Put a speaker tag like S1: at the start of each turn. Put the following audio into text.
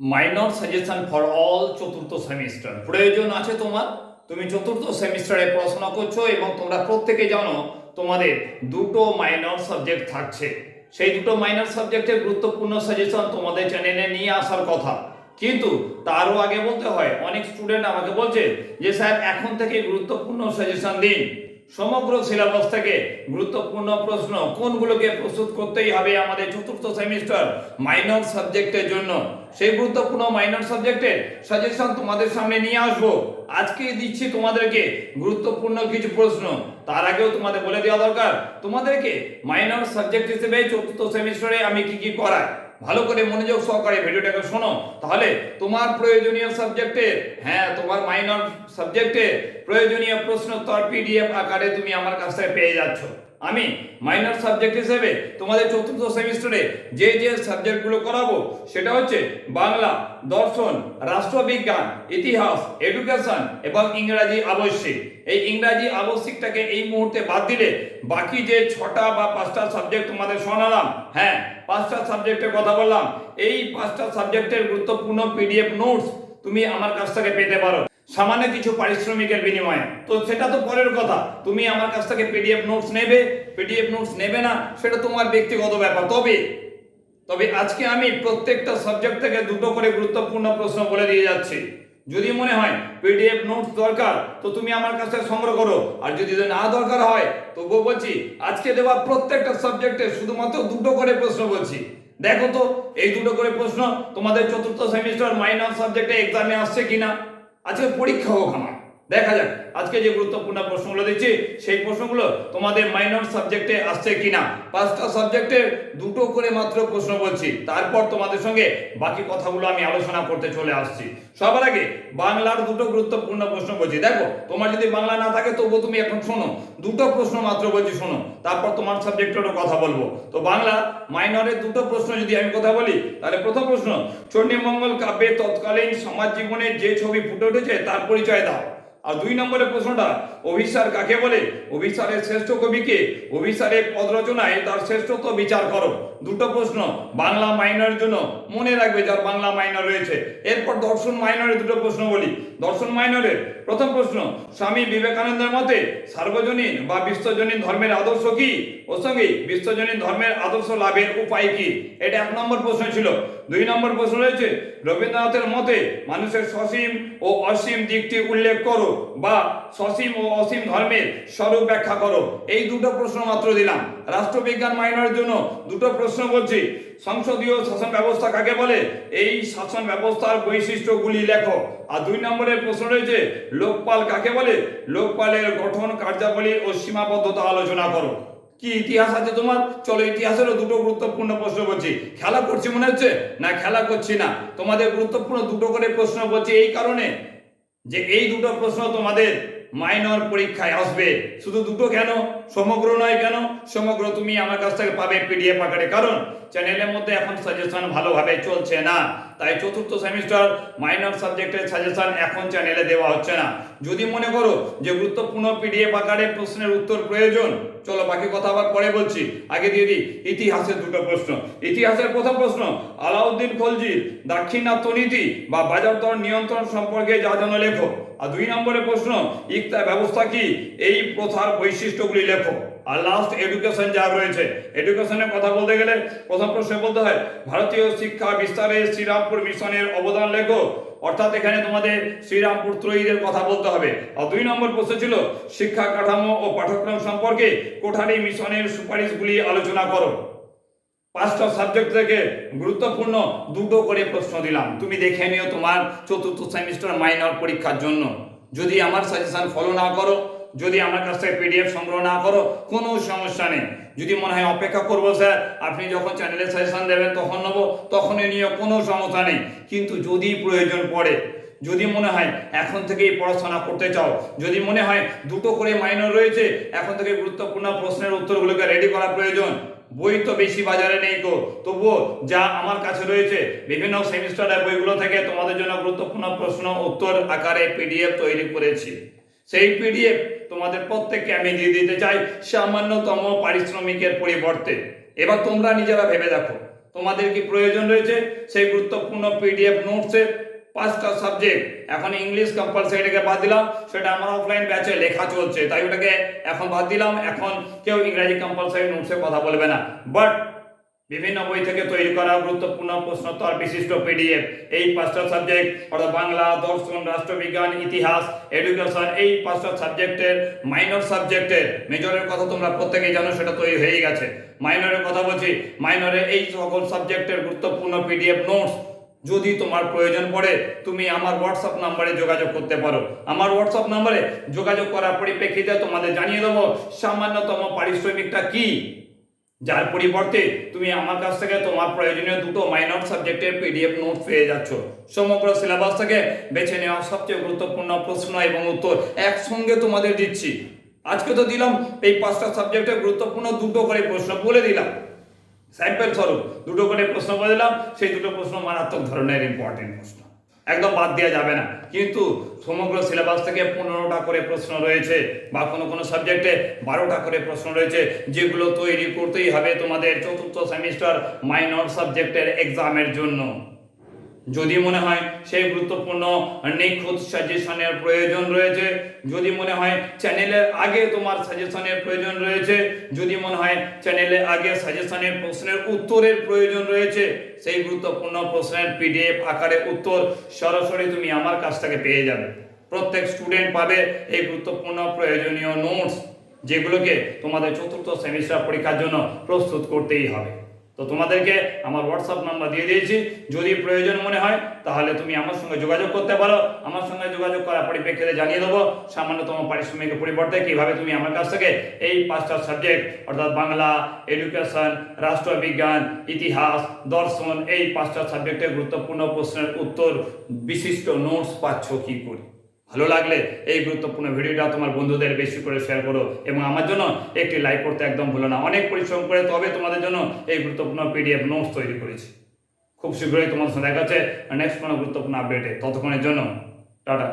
S1: Minor suggestion for all চতুর্থ semester প্রয়োজন আছে তোমার? তুমি চতুর্থ সেমিস্টারে পড়াশোনা করছ এবং তোমরা প্রত্যেকে জানো তোমাদের দুটো মাইনর সাবজেক্ট থাকছে। সেই দুটো মাইনর সাবজেক্টের গুরুত্বপূর্ণ সাজেশন তোমাদের চ্যানেলে নিয়ে আসার কথা। কিন্তু তারও আগে বলতে হয়, অনেক স্টুডেন্ট আমাকে বলছে যে, স্যার, এখন থেকে গুরুত্বপূর্ণ সাজেশন দিন। সমগ্র সিলেবাস থেকে গুরুত্বপূর্ণ প্রশ্ন কোনগুলোকে প্রস্তুত করতেই হবে আমাদের চতুর্থ সেমিস্টার মাইনর সাবজেক্টের জন্য? সেই গুরুত্বপূর্ণ মাইনর সাবজেক্টের সাজেশন তোমাদের সামনে নিয়ে আসব। আজকে দিচ্ছি তোমাদেরকে গুরুত্বপূর্ণ কিছু প্রশ্ন। তার আগেও তোমাদের বলে দেওয়া দরকার, তোমাদেরকে মাইনর সাবজেক্ট হিসেবে চতুর্থ সেমিস্টারে আমি কি কি করাই? ভালো করে মনোযোগ সহকারে ভিডিওটাকে শোনো। তাহলে তোমার প্রয়োজনীয় সাবজেক্টে হ্যাঁ তোমার মাইনর সাবজেক্টে প্রয়োজনীয় প্রশ্নোত্তর পিডিএফ আকারে তুমি আমার কাছ থেকে পেয়ে যাচ্ছ। আমি মাইনর সাবজেক্ট হিসেবে তোমাদের চতুর্থ সেমিস্টারে যে যে সাবজেক্টগুলো করাবো, সেটা হচ্ছে বাংলা, দর্শন, রাষ্ট্রবিজ্ঞান, ইতিহাস এডুকেশন এবং ইংরাজি আবশ্যিক। এই ইংরাজি আবশ্যিকটাকে এই মুহূর্তে বাদ দিলে বাকি যে ছটা বা পাঁচটা সাবজেক্ট তোমাদের শোনালাম হ্যাঁ পাঁচটা সাবজেক্টের কথা বললাম, এই পাঁচটা সাবজেক্টের গুরুত্বপূর্ণ পিডিএফ নোটস তুমি আমার কাছ থেকে পেতে পারো। সামান্য কিছু পারিশ্রমিকের বিনিময়ে। তো সেটা তো পরের কথা। তুমি আমার কাছ থেকে পিডিএফ নোটস নেবে। পিডিএফ নোটস নেবে না, সেটা তোমার ব্যক্তিগত ব্যাপার। তবে তবে আজকে আমি প্রত্যেকটা সাবজেক্ট থেকে দুটো করে গুরুত্বপূর্ণ প্রশ্ন বলে দিয়ে যাচ্ছি। যদি মনে হয় পিডিএফ নোটস দরকার, তো তুমি আমার কাছে সংগ্রহ করো। আর যদি না দরকার হয়, তবুও বলছি, আজকে দেওয়া প্রত্যেকটা সাবজেক্টে শুধুমাত্র দুটো করে প্রশ্ন বলছি। দেখো তো, এই দুটো করে প্রশ্ন তোমাদের চতুর্থ সেমিস্টার মাইনর সাবজেক্টে এক্সামে আসছে কিনা? আজকে পরীক্ষা হোক আমার। দেখা যাক, আজকে যে গুরুত্বপূর্ণ প্রশ্নগুলো দিচ্ছি, সেই প্রশ্নগুলো তোমাদের মাইনর সাবজেক্টে আসছে কিনা। পাঁচটা সাবজেক্টে দুটো করে মাত্র প্রশ্ন বলছি। তারপর তোমাদের সঙ্গে বাকি কথাগুলো আমি আলোচনা করতে চলে আসছি। সবার আগে বাংলার দুটো গুরুত্বপূর্ণ প্রশ্ন বলছি। দেখো, তোমার যদি বাংলা না থাকে, তবুও তুমি এখন শোনো। দুটো প্রশ্ন মাত্র বলছি, শোনো। তারপর তোমার সাবজেক্টেরও কথা বলব। তো বাংলা মাইনরের দুটো প্রশ্ন যদি আমি কথা বলি, তাহলে প্রথম প্রশ্ন, চণ্ডীমঙ্গল কাব্যে তৎকালীন সমাজ জীবনের যে ছবি ফুটে উঠেছে, তার পরিচয় দাও। আর দুই নম্বরের প্রশ্নটা, অভিসার কাকে বলে? অভিসারের শ্রেষ্ঠ কবিকে, অভিসারের পদ রচনায় তার শ্রেষ্ঠত্ব বিচার করো। দুটো প্রশ্ন, বাংলা মাইনরের জন্য মনে রাখবে যার বাংলা মাইনর রয়েছে। এরপর দর্শন মাইনরের দুটো প্রশ্ন বলি। দর্শন মাইনরের প্রথম প্রশ্ন, স্বামী বিবেকানন্দের মতে সার্বজনীন বা বিশ্বজনীন ধর্মের আদর্শ কি? ও সঙ্গে বিশ্বজনীন ধর্মের আদর্শ লাভের উপায় কি? এটা এক নম্বর প্রশ্ন ছিল। দুই নম্বর প্রশ্ন রয়েছে, রবীন্দ্রনাথের মতে মানুষের সসীম ও অসীম দিকটি উল্লেখ করো বা সসীম ও অসীম ধর্মের স্বরূপ ব্যাখ্যা করো। এই দুটো প্রশ্ন মাত্র দিলাম। রাষ্ট্রবিজ্ঞান মাইনরের জন্য দুটো প্রশ্ন বলছি। সংসদীয় শাসন ব্যবস্থা কাকে বলে? এই শাসন ব্যবস্থার বৈশিষ্ট্যগুলি লেখো। আর দুই নম্বরের প্রশ্ন রয়েছে, লোকপাল কাকে বলে? লোকপালের গঠন, কার্যাবলী ও সীমাবদ্ধতা আলোচনা করো। কি ইতিহাস আছে তোমার? চলো, ইতিহাসেরও দুটো গুরুত্বপূর্ণ প্রশ্ন বলছি খেলা করছি মনে হচ্ছে? না, খেলা করছি না। তোমাদের গুরুত্বপূর্ণ দুটো করে প্রশ্ন বলছি এই কারণে যে এই দুটো প্রশ্ন তোমাদের মাইনর পরীক্ষায় আসবে। শুধু দুটো কেন? সমগ্র নয় কেন? সমগ্র তুমি আমার কাছ থেকে পাবে পিডিএফ আকারে। কারণ চ্যানেলের মধ্যে এখন সাজেশন ভালোভাবে চলছে না। তাই চতুর্থ সেমিস্টার মাইনর সাবজেক্টের সাজেশন এখন চ্যানেলে দেওয়া হচ্ছে না। যদি মনে করো যে গুরুত্বপূর্ণ পিডিএফ আকারে প্রশ্নের উত্তর প্রয়োজন চলো বাকি কথা আবার পরে বলছি। আগে দিয়ে দিই, ইতিহাসের দুটো প্রশ্ন। ইতিহাসের প্রথম প্রশ্ন, আলাউদ্দিন খলজির দাক্ষিণাত্য নীতি বা বাজার দর নিয়ন্ত্রণ সম্পর্কে যা যেন লেখো। আর দুই নম্বরের প্রশ্ন, ইকতা ব্যবস্থা কি? এই প্রথার বৈশিষ্ট্যগুলি লেখো। আর লাস্ট এডুকেশন যা রয়েছে এডুকেশনের কথা বলতে গেলে প্রথম প্রশ্নে বলতে হয়, ভারতীয় শিক্ষা বিস্তারে শ্রীরামপুর মিশনের অবদান লেখো। অর্থাৎ এখানে তোমাদের শ্রীরামপুর ত্রয়ীদের কথা বলতে হবে। আর দুই নম্বর প্রশ্ন ছিল, শিক্ষা কাঠামো ও পাঠ্যক্রম সম্পর্কে কোঠারি মিশনের সুপারিশগুলি আলোচনা করো। পাঁচটা সাবজেক্ট থেকে গুরুত্বপূর্ণ দুটো করে প্রশ্ন দিলাম। তুমি দেখে নিও তোমার চতুর্থ সেমিস্টার মাইনর পরীক্ষার জন্য। যদি আমার সাজেশন ফলো না করো যদি আমার কাছ থেকে পিডিএফ সংগ্রহ না করো, কোনো সমস্যা নেই। যদি মনে হয় অপেক্ষা করব, স্যার, আপনি যখন চ্যানেলে সাজেশন দেবেন, তখন নেব, তখনই নিয়ে কোনো সমস্যা নেই। কিন্তু যদি প্রয়োজন পড়ে, যদি মনে হয় এখন থেকেই পড়াশোনা করতে চাও, যদি মনে হয় দুটো করে মাইনর রয়েছে, এখন থেকে গুরুত্বপূর্ণ প্রশ্নের উত্তরগুলোকে রেডি করা প্রয়োজন। বই তো বেশি বাজারে নেই তো তবুও যা আমার কাছে রয়েছে, বিভিন্ন সেমিস্টারের বইগুলো থেকে তোমাদের জন্য গুরুত্বপূর্ণ প্রশ্ন উত্তর আকারে পিডিএফ তৈরি করেছি। সেই পিডিএফ তোমাদের প্রত্যেককে আমি দিয়ে দিতে চাই সামান্যতম পারিশ্রমিকের পরিবর্তে। এবার তোমরা নিজেরা ভেবে দেখো, তোমাদের কি প্রয়োজন রয়েছে? সেই গুরুত্বপূর্ণ পিডিএফ নোটসের পাঁচটা সাবজেক্ট। এখন ইংলিশ কম্পালসারিটাকে বাদ দিলাম, সেটা আমার অফলাইন ব্যাচে লেখা চলছে, তাই ওটাকে এখন বাদ দিলাম। এখন কেউ ইংরাজি কম্পালসারি নোটসের কথা বলবে না। বাট বিভিন্ন বই থেকে তৈরি করা গুরুত্বপূর্ণ প্রশ্ন প্রশ্নোত্তর বিশিষ্ট পিডিএফ এই পাঁচটা সাবজেক্ট অর্থাৎ বাংলা, দর্শন, রাষ্ট্রবিজ্ঞান, ইতিহাস এডুকেশন এই পাঁচটা সাবজেক্টের মাইনর সাবজেক্টের মেজরের কথা তোমরা প্রত্যেকেই জানো, সেটা তৈরি হয়ে গেছে। মাইনরের কথা বলছি মাইনরে এই সকল সাবজেক্টের গুরুত্বপূর্ণ পিডিএফ নোটস যদি তোমার প্রয়োজন পড়ে, তুমি আমার হোয়াটসঅ্যাপ নাম্বারে যোগাযোগ করতে পারো। আমার হোয়াটসঅ্যাপ নাম্বারে যোগাযোগ করার পরিপ্রেক্ষিতে তোমাদের জানিয়ে দেবো, সামান্যতম পারিশ্রমিকটা কি? যার পরিবর্তে তুমি আমার কাছ থেকে তোমার প্রয়োজনীয় দুটো মাইনর সাবজেক্টের পিডিএফ নোট পেয়ে যাচ্ছ। সমগ্র সিলেবাস থেকে বেছে নেওয়া সবচেয়ে গুরুত্বপূর্ণ প্রশ্ন এবং উত্তর একসঙ্গে তোমাদের দিচ্ছি। আজকে তো দিলাম এই পাঁচটা সাবজেক্টের গুরুত্বপূর্ণ দুটো করে প্রশ্ন বলে দিলাম। স্যাম্পল স্বরূপ, দুটো করে প্রশ্ন বলে দিলাম, সেই দুটো প্রশ্ন মারাত্মক ধরনের ইম্পর্টেন্ট প্রশ্ন। একদম বাদ দেওয়া যাবে না। কিন্তু সমগ্র সিলেবাস থেকে পনেরোটা করে প্রশ্ন রয়েছে বা কোনো কোনো সাবজেক্টে বারোটা করে প্রশ্ন রয়েছে, যেগুলো তৈরি করতেই হবে তোমাদের চতুর্থ সেমিস্টার মাইনর সাবজেক্টের এক্সামের জন্য। যদি মনে হয় সেই গুরুত্বপূর্ণ নিখুঁত সাজেশনের প্রয়োজন রয়েছে, যদি মনে হয় চ্যানেলের আগে তোমার সাজেশনের প্রয়োজন রয়েছে, যদি মনে হয় চ্যানেলে আগে সাজেশনের প্রশ্নের উত্তরের প্রয়োজন রয়েছে, সেই গুরুত্বপূর্ণ প্রশ্নের পিডিএফ আকারে উত্তর সরাসরি তুমি আমার কাছ থেকে পেয়ে যাবে। প্রত্যেক স্টুডেন্ট পাবে এই গুরুত্বপূর্ণ প্রয়োজনীয় নোটস যেগুলোকে তোমাদের চতুর্থ সেমিস্টার পরীক্ষার জন্য প্রস্তুত করতেই হবে। তো তোমাদেরকে আমার হোয়াটসঅ্যাপ নাম্বার দিয়ে দিয়েছি। যদি প্রয়োজন মনে হয়, তাহলে তুমি আমার সঙ্গে যোগাযোগ করতে পারো। আমার সঙ্গে যোগাযোগ করার পরিপ্রেক্ষিতে জানিয়ে দেবো সামান্যতম পারিশ্রমিকের পরিবর্তে কীভাবে তুমি আমার কাছ থেকে এই পাঁচটা সাবজেক্ট অর্থাৎ বাংলা এডুকেশন রাষ্ট্রবিজ্ঞান, ইতিহাস, দর্শন, এই পাঁচটা সাবজেক্টের গুরুত্বপূর্ণ প্রশ্নের উত্তর, বিশিষ্ট নোটস পাচ্ছ কী করে? ভালো লাগলে এই গুরুত্বপূর্ণ ভিডিওটা তোমার বন্ধুদের বেশি করে শেয়ার করো এবং আমার জন্য একটি লাইক করতে একদম ভুলো না। অনেক পরিশ্রম করে তবে তোমাদের জন্য এই গুরুত্বপূর্ণ পিডিএফ নোটস তৈরি করেছি। খুব শীঘ্রই তোমাদের সাথে দেখা হচ্ছে। নেক্সট কোনো গুরুত্বপূর্ণ আপডেটে ততক্ষণের জন্য, টাটা।